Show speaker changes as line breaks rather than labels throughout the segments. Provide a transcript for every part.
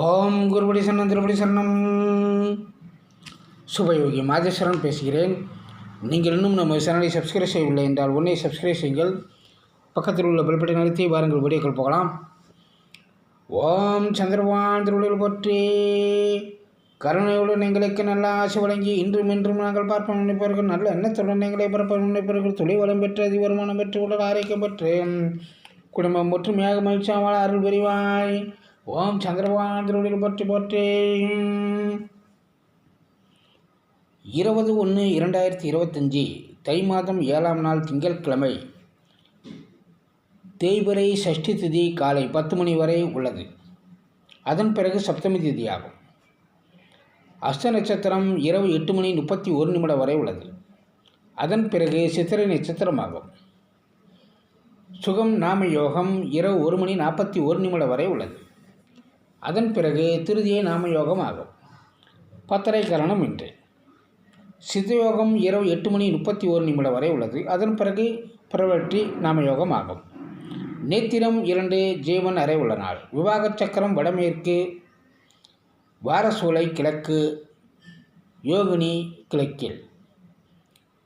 ஓம் குருபடி சரணம் திருபடி சரணம். சுபயோகி மாதேஸ்வரன் பேசுகிறேன். நீங்கள் இன்னும் நம்ம சேனலை சப்ஸ்கிரைப் செய்யவில்லை என்றால் உடனே சப்ஸ்கிரைப் செய்யுங்கள். பக்கத்தில் உள்ள பெல்பட்டை நிறுத்தி வாருங்கள் வீடியோக்கள் போகலாம். ஓம் சந்திரபான் திருவிழில் போற்றி. கருணையுடன் எங்களுக்கு நல்ல ஆசை வழங்கி இன்றும் இன்றும் நாங்கள் பார்ப்போம் நினைப்பவர்கள் நல்ல எண்ணத்துடன் எங்களை பிறப்ப நினைப்பவர்கள் தொழில் வளம் பெற்று அதி வருமானம் பெற்று உடல் ஆரோக்கியம் பெற்று குடும்பம் ஒற்றுமையாக மகிழ்ச்சியாக அருள் புரிவாய். ஓம் சந்திரபகவான் திருவடியில் போற்றி போற்றி. இருபது ஒன்று இரண்டாயிரத்தி இருபத்தஞ்சி தை மாதம் ஏழாம் நாள் திங்கட்கிழமை தேய்பிரை சஷ்டி திதி காலை பத்து மணி வரை உள்ளது. அதன் பிறகு சப்தமி திதியாகும். அஸ்த நட்சத்திரம் இரவு எட்டு மணி முப்பத்தி ஒரு நிமிடம் வரை உள்ளது. அதன் பிறகு சித்திரை நட்சத்திரமாகும். சுகம் நாம யோகம் இரவு ஒரு மணி நாற்பத்தி ஒரு நிமிடம் வரை உள்ளது. அதன் பிறகு திருதியை நாம யோகம் ஆகும் பத்தரை கரணம் இன்று. சித்தயோகம் இரவு எட்டு மணி முப்பத்தி ஒரு நிமிடம் வரை உள்ளது. அதன் பிறகு பிரவற்றி நாம யோகம் ஆகும் நேத்திரம் இரண்டு ஜீவன் அறை உள்ள நாள். விவாக சக்கரம் வடமேற்கு வாரசூலை கிழக்கு யோகினி கிழக்கில்.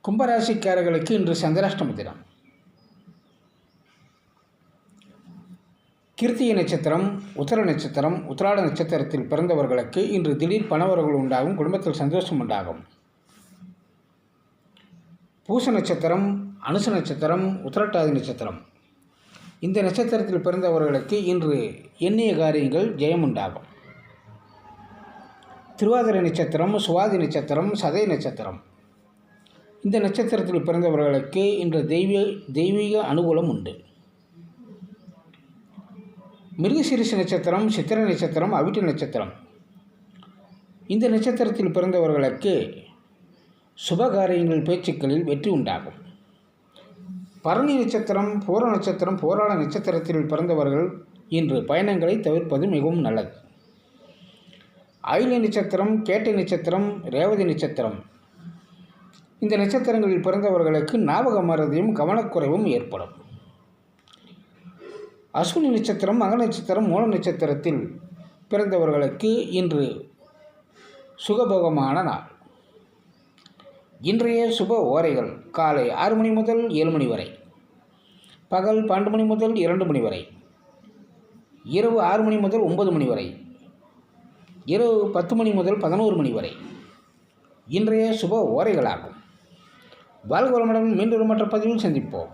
கும்பராசிக்காரர்களுக்கு இன்று சந்திராஷ்டம தினம். கிருத்திய நட்சத்திரம் உத்தர நட்சத்திரம் உத்திராட நட்சத்திரத்தில் பிறந்தவர்களுக்கு இன்று திடீர் பணவரவுகள் உண்டாகும் குடும்பத்தில் சந்தோஷம் உண்டாகும். பூச நட்சத்திரம் அனுச நட்சத்திரம் உத்திரட்டாதி நட்சத்திரம். இந்த நட்சத்திரத்தில் பிறந்தவர்களுக்கு இன்று எண்ணிய காரியங்கள் ஜெயம் உண்டாகும். திருவாதிரை நட்சத்திரம் சுவாதி நட்சத்திரம் சதய நட்சத்திரம். இந்த நட்சத்திரத்தில் பிறந்தவர்களுக்கு இன்று தெய்வீக தெய்வீக அனுகூலம் உண்டு. மிருகசீரிஷ நட்சத்திரம் சித்திர நட்சத்திரம் அவிட்டு நட்சத்திரம். இந்த நட்சத்திரத்தில் பிறந்தவர்களுக்கு சுபகாரியங்கள் பேச்சுக்களில் வெற்றி உண்டாகும். பரணி நட்சத்திரம் பூர நட்சத்திரம் போராள நட்சத்திரத்தில் பிறந்தவர்கள் இன்று பயணங்களை தவிர்ப்பது மிகவும் நல்லது. ஆயிலை நட்சத்திரம் கேட்டை நட்சத்திரம் ரேவதி நட்சத்திரம். இந்த நட்சத்திரங்களில் பிறந்தவர்களுக்கு ஞாபக மறதியும் கவனக்குறைவும் ஏற்படும். அஸ்வினி நட்சத்திரம் மக நட்சத்திரம் மூல நட்சத்திரத்தில் பிறந்தவர்களுக்கு இன்று சுகபோகமான நாள். இன்றைய சுப ஓரைகள் காலை ஆறு மணி முதல் ஏழு மணி வரை பகல் பன்னெண்டு மணி முதல் இரண்டு மணி வரை இரவு ஆறு மணி முதல் ஒன்பது மணி வரை இரவு பத்து மணி முதல் பதினோரு மணி வரை இன்றைய சுப ஓரைகளாகும். வாழ்வளமுடன் மீண்டும் மற்ற பதிவில் சந்திப்போம்.